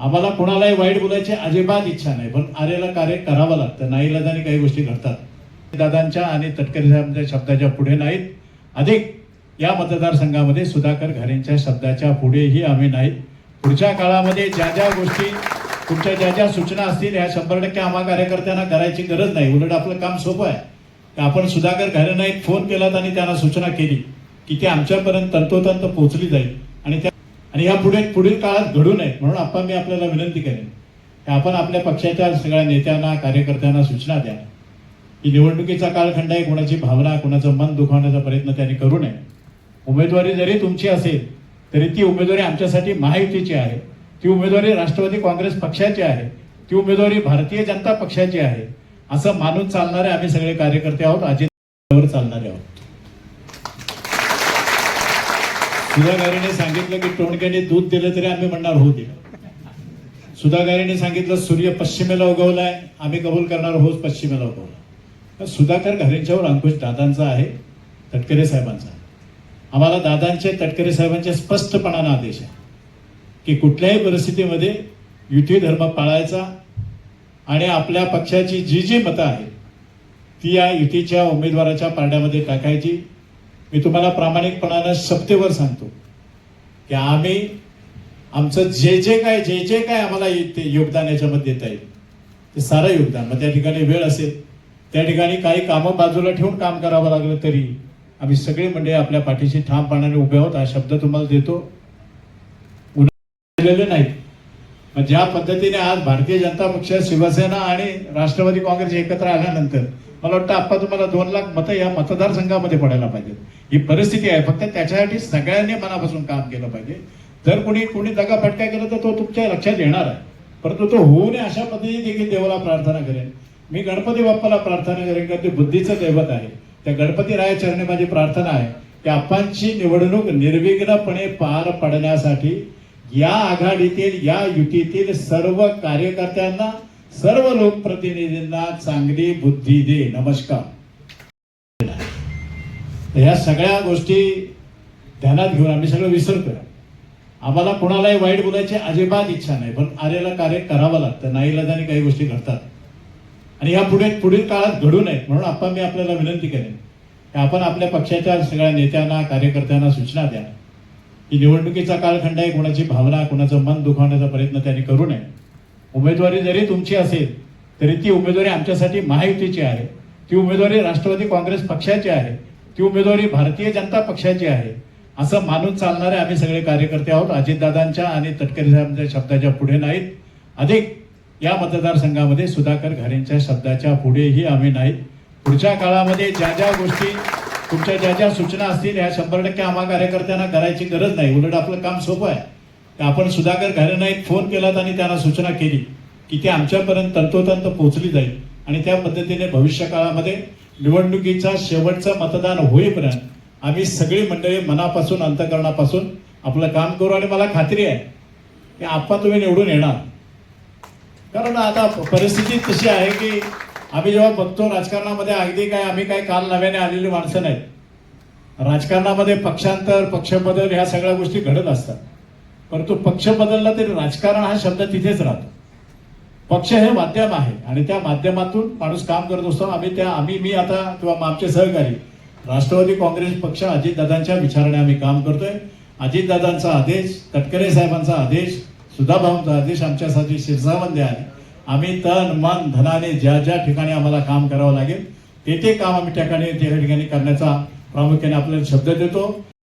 आम्हाला कोणालाही वाईट बोलायची अजिबात इच्छा नाही पण आलेलं कार्य करावं लागतं. नाईलाजाने काही गोष्टी घडतात. दादांच्या आणि तटकरे साहेबांच्या शब्दाच्या पुढे नाहीत. अधिक या मतदारसंघामध्ये सुधाकर घारेंच्या शब्दाच्या पुढेही आम्ही नाहीत. पुढच्या काळामध्ये ज्या ज्या गोष्टी तुमच्या ज्या ज्या सूचना असतील ह्या शंभर टक्के आम्हा कार्यकर्त्यांना करायची गरज नाही. उलट आपलं काम सोपं आहे. आपण सुधाकर घारेंना एक फोन केलात आणि त्यांना सूचना केली की ती आमच्यापर्यंत तंतोतंत पोहोचली जाईल. आणि त्या आणि या पुढे पुढील काळात घडू नये म्हणून आपण मी आपल्याला विनंती करेन की आपण आपल्या पक्षाच्या सगळ्या नेत्यांना कार्यकर्त्यांना सूचना द्या. की निवडणुकीचा कालखंड आहे कोणाची भावना कोणाचं मन दुखावण्याचा प्रयत्न त्यांनी करू नये. उमेदवारी जरी तुमची असेल तरी ती उमेदवारी आमच्यासाठी महायुतीची आहे. ती उमेदवारी राष्ट्रवादी काँग्रेस पक्षाची आहे. ती उमेदवारी भारतीय जनता पक्षाची आहे. असं मानून चालणारे आम्ही सगळे कार्यकर्ते आहोत अजित चालणारे आहोत. सुधागारीने सांगितलं की टोणक्याने दूध दिलं तरी आम्ही म्हणणार हो दिलं सुधागारीने सांगितलं सूर्य पश्चिमेला उगवलाय आम्ही कबूल करणार हो पश्चिमेला उगवला. सुधाकर घरेंच्यावर अंकुश दादांचा आहे तटकरे साहेबांचा आम्हाला दादांचे तटकरे साहेबांचे स्पष्टपणानं आदेश आहे की कुठल्याही परिस्थितीमध्ये युती धर्म पाळायचा आणि आपल्या पक्षाची जी जी मतं आहेत ती या युतीच्या उमेदवाराच्या पारड्यामध्ये टाकायची. मी तुम्हाला प्रामाणिकपणानं शब्देवर सांगतो की आम्ही आमचं जे जे काय जे जे काय आम्हाला ते योगदान याच्यामध्ये देता येईल ते सारं योगदान. मग त्या ठिकाणी वेळ असेल त्या ठिकाणी काही कामं बाजूला ठेवून काम करावं लागलं तरी आम्ही सगळे मंडळी आपल्या पाठीशी ठामपणाने उभे आहोत. हा शब्द तुम्हाला देतो. केलेले नाहीत मग ज्या पद्धतीने आज भारतीय जनता पक्ष शिवसेना आणि राष्ट्रवादी काँग्रेस एकत्र आल्यानंतर मला वाटतं आपण तुम्हाला दोन लाख मतं या मतदारसंघामध्ये पडायला पाहिजेत. ही परिस्थिती आहे. फक्त त्याच्यासाठी सगळ्यांनी मनापासून काम केलं पाहिजे. जर कोणी कोणी दगाफटका केला तर तो तुमच्या लक्षात येणार आहे. परंतु तो होऊ नये अशा पद्धतीने देखील देवाला प्रार्थना करेन. मी गणपती बाप्पाला प्रार्थना करेन कारण ते बुद्धीचं दैवत आहे. त्या गणपती राय चरणी माझी प्रार्थना आहे. की आप्पांची निवडणूक निर्विघ्नपणे पार पडण्यासाठी या आघाडीतील या युतीतील सर्व कार्यकर्त्यांना सर्व लोकप्रतिनिधींना चांगली बुद्धी दे. नमस्कार. ह्या सगळ्या गोष्टी ध्यानात घेऊन आम्ही सगळं विसरतोय. आम्हाला कोणालाही वाईट बोलायची अजिबात इच्छा नाही पण आर्याला कार्य करावं लागतं नाईलाजाने काही गोष्टी घडतात. आणि ह्या पुढे पुढील काळात घडू नये म्हणून आपण मी आपल्याला विनंती करेन की आपण आपल्या पक्षाच्या सगळ्या नेत्यांना कार्यकर्त्यांना सूचना द्या. की निवडणुकीचा कालखंड आहे कोणाची भावना कोणाचं मन दुखावण्याचा प्रयत्न त्यांनी करू नये. उमेदवारी जरी तुमची असेल तरी ती उमेदवारी आमच्यासाठी महायुतीची आहे. ती उमेदवारी राष्ट्रवादी काँग्रेस पक्षाची आहे. ती उमेदवारी भारतीय जनता पक्षाची आहे. असं मानून चालणारे आम्ही सगळे कार्यकर्ते आहोत. अजितदादांच्या आणि तटकरे साहेबांच्या शब्दाच्या पुढे नाहीत. अधिक या मतदारसंघामध्ये सुधाकर घारेंच्या शब्दाच्या पुढेही आम्ही नाहीत. पुढच्या काळामध्ये ज्या ज्या गोष्टी तुमच्या ज्या ज्या सूचना असतील ह्या शंभर टक्के आम्हा कार्यकर्त्यांना करायची गरज नाही. उलट आपलं काम सोपं आहे. आपण सुधाकर घारेंना एक फोन केलात आणि त्यांना सूचना केली की ती आमच्यापर्यंत तंतोतंत पोहोचली जाईल. आणि त्या पद्धतीने भविष्य काळामध्ये निवडणुकीचा शेवटचा मतदान होईपर्यंत आम्ही सगळी मंडळी मनापासून अंतकरणापासून आपलं काम करू आणि मला खात्री आहे की आपण तुम्ही निवडून येणार. कारण आता परिस्थिती तशी आहे की आम्ही जेव्हा बघतो राजकारणामध्ये अगदी काय आम्ही काय काल नव्याने आलेली माणसं नाहीत. राजकारणामध्ये पक्षांतर पक्षबदल ह्या सगळ्या गोष्टी घडत असतात. परंतु पक्ष बदलला तरी राजकारण हा शब्द तिथेच राहतो. पक्ष हे माध्यम आहे. आणि त्या माध्यमातून माणूस काम करत असतो. आम्ही त्या आम्ही मी आता किंवा आमचे सहकारी राष्ट्रवादी काँग्रेस पक्ष अजितदादांच्या विचाराने आम्ही काम करतोय. अजितदादांचा आदेश तटकरे साहेबांचा आदेश सुधाभाऊंचा आदेश आमच्यासाठी शिरसावंदे आहे. आम्ही तन मन धनाने ज्या ज्या ठिकाणी आम्हाला काम करावं लागेल ते ते काम आम्ही ठिकाणी त्या ठिकाणी करण्याचा प्रामुख्याने आपल्याला शब्द देतो.